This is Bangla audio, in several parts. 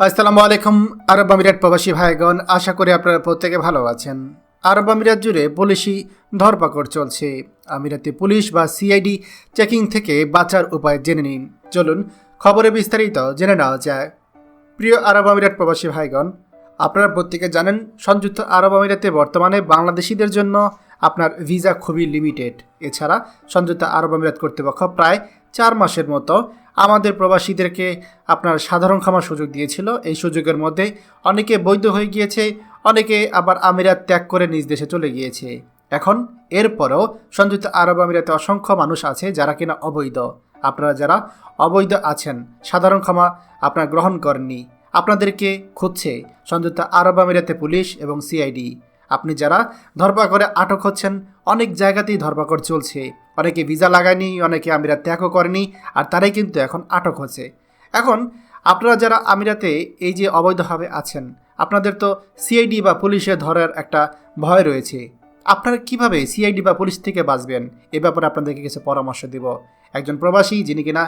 আসসালামু আলাইকুম আরব আমিরাত প্রবাসী ভাইগণ, আশা করি আপনারা প্রত্যেকে ভালো আছেন। আরব আমিরাত জুড়ে পুলিশি ধরপাকড় চলছে। আমিরাতে পুলিশ বা সিআইডি চেকিং থেকে বাঁচার উপায় জেনে নিন। চলুন খবরে বিস্তারিত জেনে নেওয়া যায় প্রিয় আরব আমিরাত প্রবাসী ভাইগণ, আপনারা প্রত্যেকে জানেন, সংযুক্ত আরব আমিরাতে বর্তমানে বাংলাদেশিদের জন্য আপনার ভিসা খুবই লিমিটেড এছাড়া সংযুক্ত আরব আমিরাত কর্তৃপক্ষ প্রায় চার মাসের মতো আমাদের প্রবাসীদেরকে আপনার সাধারণ খামার সুযোগ দিয়েছিল। এই সুযোগের মধ্যে অনেকে বৈধ হয়ে গিয়েছে, অনেকে আবার আমিরাত ত্যাগ করে নিজ দেশে চলে গিয়েছে। এখন এরপরও সংযুক্ত আরব আমিরাতে অসংখ্য মানুষ আছে যারা কিনা অবৈধ। আপনারা যারা অবৈধ আছেন, সাধারণ ক্ষমা আপনারা গ্রহণ করেননি, আপনাদেরকে খুঁজছে সংযুক্ত আরব আমিরাতে পুলিশ এবং সিআইডি আপনি যারা ধরপাকড়ে আটক হচ্ছেন, অনেক জায়গাতেই ধরপাকড় চলছে। অনেকে ভিসা লাগায়নি, অনেকে আমিরাত ত্যাগও করেনি, আর তারাই কিন্তু এখন আটক হচ্ছে। এখন, আপনারা যারা আমিরাতে এই যে অবৈধভাবে আছেন, আপনাদের তো সিআইডি বা পুলিশে ধরার একটা ভয় রয়েছে। আপনারা কীভাবে সিআইডি বা পুলিশ থেকে বাঁচবেন? এ ব্যাপারে আপনাদেরকে কিছু পরামর্শ দেব। একজন প্রবাসী, যিনি কিনা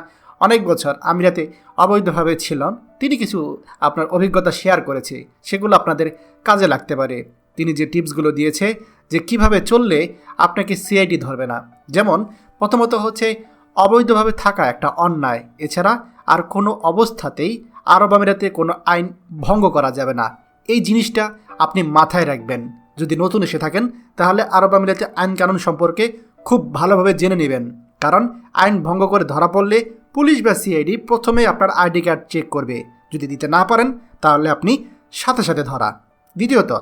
অনেক বছর আমিরাতে অবৈধভাবে ছিলেন, তিনি কিছু আপনার অভিজ্ঞতা শেয়ার করেছে। সেগুলো আপনাদের কাজে লাগতে পারে। তিনি যে টিপসগুলো দিয়েছে যে কীভাবে চললে আপনাকে সিআইডি ধরবে না। যেমন, প্রথমত হচ্ছে অবৈধভাবে থাকা একটা অন্যায়। এছাড়া আর কোনো অবস্থাতেই আরব আমিরাতে কোনো আইন ভঙ্গ করা যাবে না। এই জিনিসটা আপনি মাথায় রাখবেন। যদি নতুন এসে থাকেন, তাহলে আরব আমিরাতে আইন কানুন সম্পর্কে খুব ভালোভাবে জেনে নেবেন। কারণ, আইন ভঙ্গ করে ধরা পড়লে পুলিশ বা সিআইডি প্রথমে আপনার আইডি কার্ড চেক করবে। যদি দিতে না পারেন, তাহলে আপনি সাথে সাথে ধরা। দ্বিতীয়ত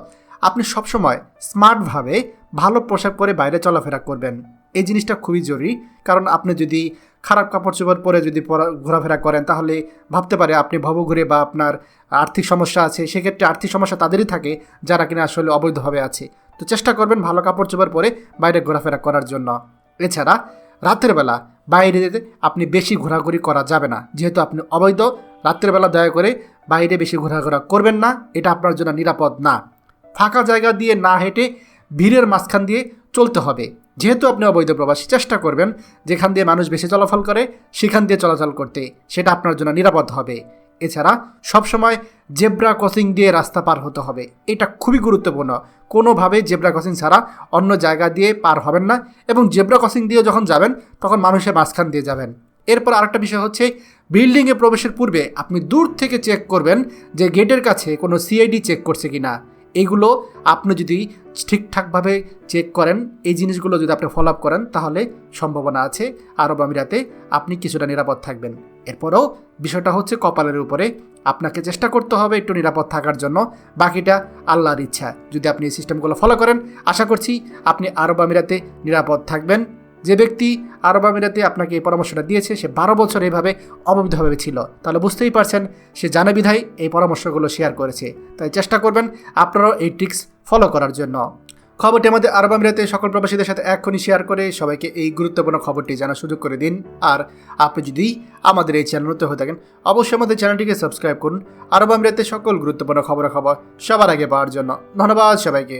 আপনি সবসময় স্মার্টভাবে ভালো পোশাক পরে বাইরে চলাফেরা করবেন। এই জিনিসটা খুবই জরুরি। কারণ আপনি যদি খারাপ কাপড় চোপড় পরে যদি ঘোরাফেরা করেন, তাহলে ভাবতে পারে আপনি ভবঘুরে বা আপনার আর্থিক সমস্যা আছে। সেক্ষেত্রে আর্থিক সমস্যা তাদেরই থাকে যারা কিনা আসলে অবৈধভাবে আছে। তো চেষ্টা করবেন ভালো কাপড় চোপড় পরে বাইরে ঘোরাফেরা করার জন্য। এছাড়া রাতের বেলা বাইরে আপনি বেশি ঘোরাঘুরি করা যাবে না। যেহেতু আপনি অবৈধ রাত্রের বেলা দয়া করে বাইরে বেশি ঘোরাঘোরা করবেন না। এটা আপনার জন্য নিরাপদ না। ফাঁকা জায়গা দিয়ে না হেঁটে ভিড়ের মাঝখান দিয়ে চলতে হবে। যেহেতু আপনি অবৈধ প্রবাসী, চেষ্টা করবেন যেখান দিয়ে মানুষ বেশি চলাফল করে, সেখান দিয়ে চলাচল করতে। সেটা আপনার জন্য নিরাপদ হবে। এছাড়া সবসময় জেব্রা ক্রসিং দিয়ে রাস্তা পার হতে হবে। এটা খুবই গুরুত্বপূর্ণ। কোনোভাবে জেব্রা ক্রসিং ছাড়া অন্য জায়গা দিয়ে পার হবেন না এবং জেব্রা ক্রসিং দিয়ে যখন যাবেন, তখন মানুষের মাঝখান দিয়ে যাবেন। এরপর আরেকটা বিষয় হচ্ছে, বিল্ডিংয়ে প্রবেশের পূর্বে আপনি দূর থেকে চেক করবেন যে গেটের কাছে কোনো সিআইডি চেক করছে কি না এইগুলো আপনি যদি ঠিকঠাকভাবে চেক করেন, এই জিনিসগুলো যদি আপনি ফলো আপ করেন, তাহলে সম্ভাবনা আছে আরব আমিরাতে আপনি কিছুটা নিরাপদ থাকবেন। এরপরেও বিষয়টা হচ্ছে কপালের উপরে। আপনাকে চেষ্টা করতে হবে একটু নিরাপদ থাকার জন্য। বাকিটা আল্লাহর ইচ্ছা। যদি আপনি এই সিস্টেমগুলো ফলো করেন, আশা করছি আপনি আরব আমিরাতে নিরাপদ থাকবেন। যে ব্যক্তি আরব আমিরাতে আপনাকে এই পরামর্শটা দিয়েছে, সে বারো বছর এইভাবে অবৈধভাবে ছিল। তাহলে বুঝতেই পারছেন, সে জানে বিধায় এই পরামর্শগুলো শেয়ার করেছে। তাই চেষ্টা করবেন আপনারাও এই ট্রিক্স ফলো করার জন্য। খবরটি আমাদের আরব আমিরাতে সকল প্রবাসীদের সাথে এক্ষুনি শেয়ার করে সবাইকে এই গুরুত্বপূর্ণ খবরটি জানার সুযোগ করে দিন। আর আপনি যদি আমাদের এই চ্যানেল নতুন হয়ে থাকেন, অবশ্যই আমাদের চ্যানেলটিকে সাবস্ক্রাইব করুন। আরব আমিরাতে সকল গুরুত্বপূর্ণ খবর খবর সবার আগে পাওয়ার জন্য। ধন্যবাদ সবাইকে।